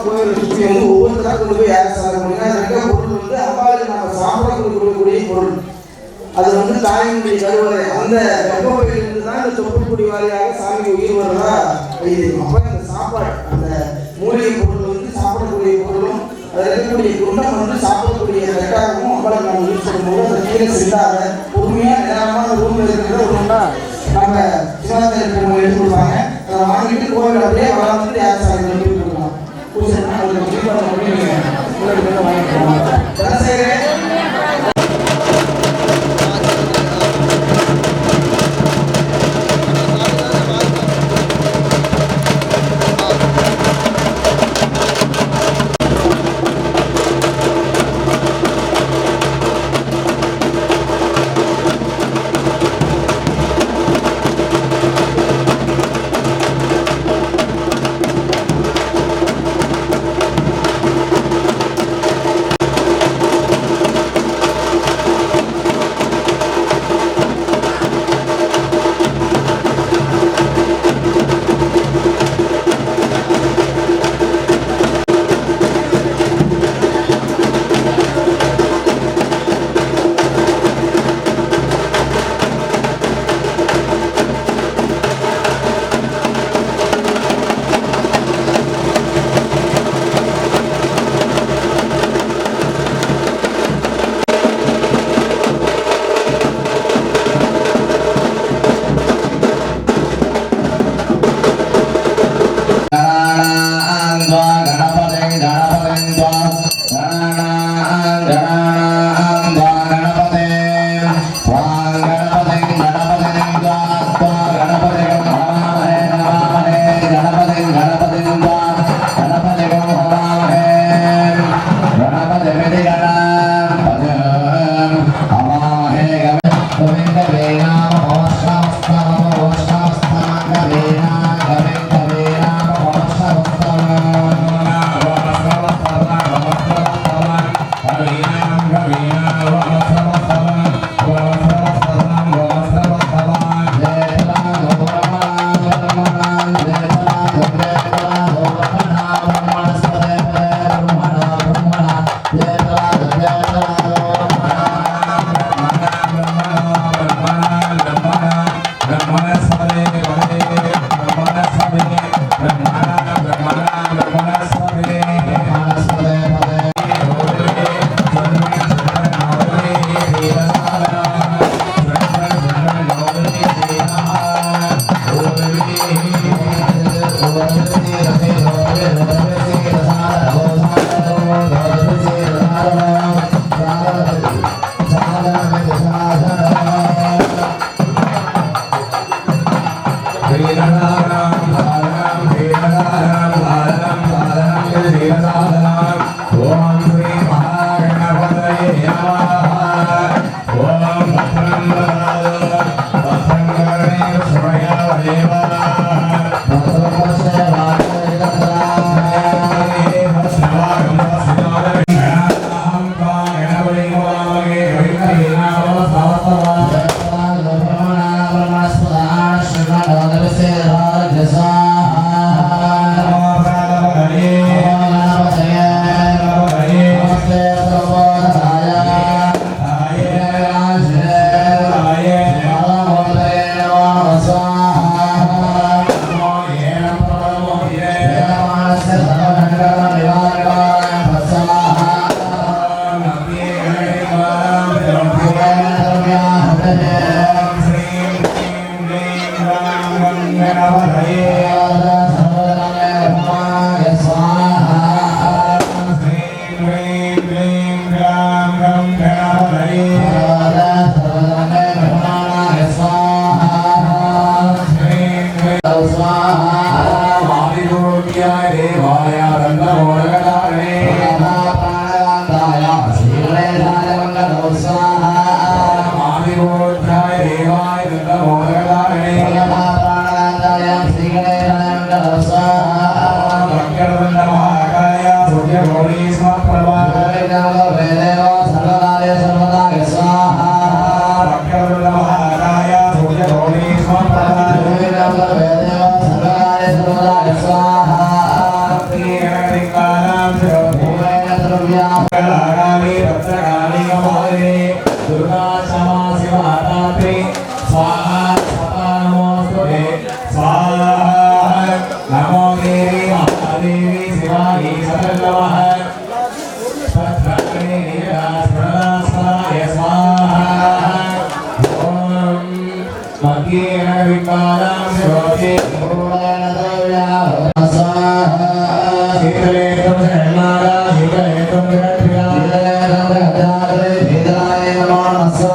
எடுத்துக்கிட்டு மெல்லமாக ஒவ்வொருத்தராக கொண்டு போய் யாரை சாப்பிட முடியும் அது பொருள் வந்து அம்பாளுக்கு நம்ம சாப்பிட கொடுக்கக்கூடிய பொருள் அது வந்து தாயினுடைய கருவறை அந்த கர்ப்பப்பையிலிருந்து தான் இந்த தொப்புக்குடி வாரியாக சாமிக்கு உயிர் வரதா ஐதீகம் அப்போ இந்த சாப்பாடு அந்த மூலிகை பொருள் வந்து சாப்பிடக்கூடிய பொருளும் அதில் இருக்கக்கூடிய குண்டம் வந்து சாப்பிடக்கூடிய தட்டாகவும் அம்பாளுக்கு நம்ம யூஸ் பண்ணும்போது அந்த கீழே செல்லாத பொறுமையாக இருக்கிறத நம்ம இருக்கிறவங்க எடுத்து கொடுப்பாங்க அதை வாங்கிட்டு கோவில் அப்படியே வளம் யார் சாமி கொண்டு போய் கொடுக்கலாம் பூஜை அதில் ॐ श्रीं श्रीं श्रीं रां गङ्गणवधये स्वाहा नमो स्वाहा नमो ीतलेन्द्रमाणसा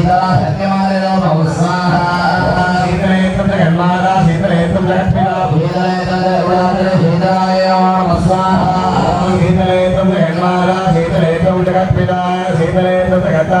శీతలా సత్యమాలలో బహుస్వాహ శీతలేత్రం జగన్మాతా శీతలేత్రం జగత్పితా శీతలేత్రం జగన్నాథుల శీతలాయ నమస్వాహ శీతలేత్రం జగన్మాతా శీతలేత్రం జగత్పితా శీతలేత్రం జగతా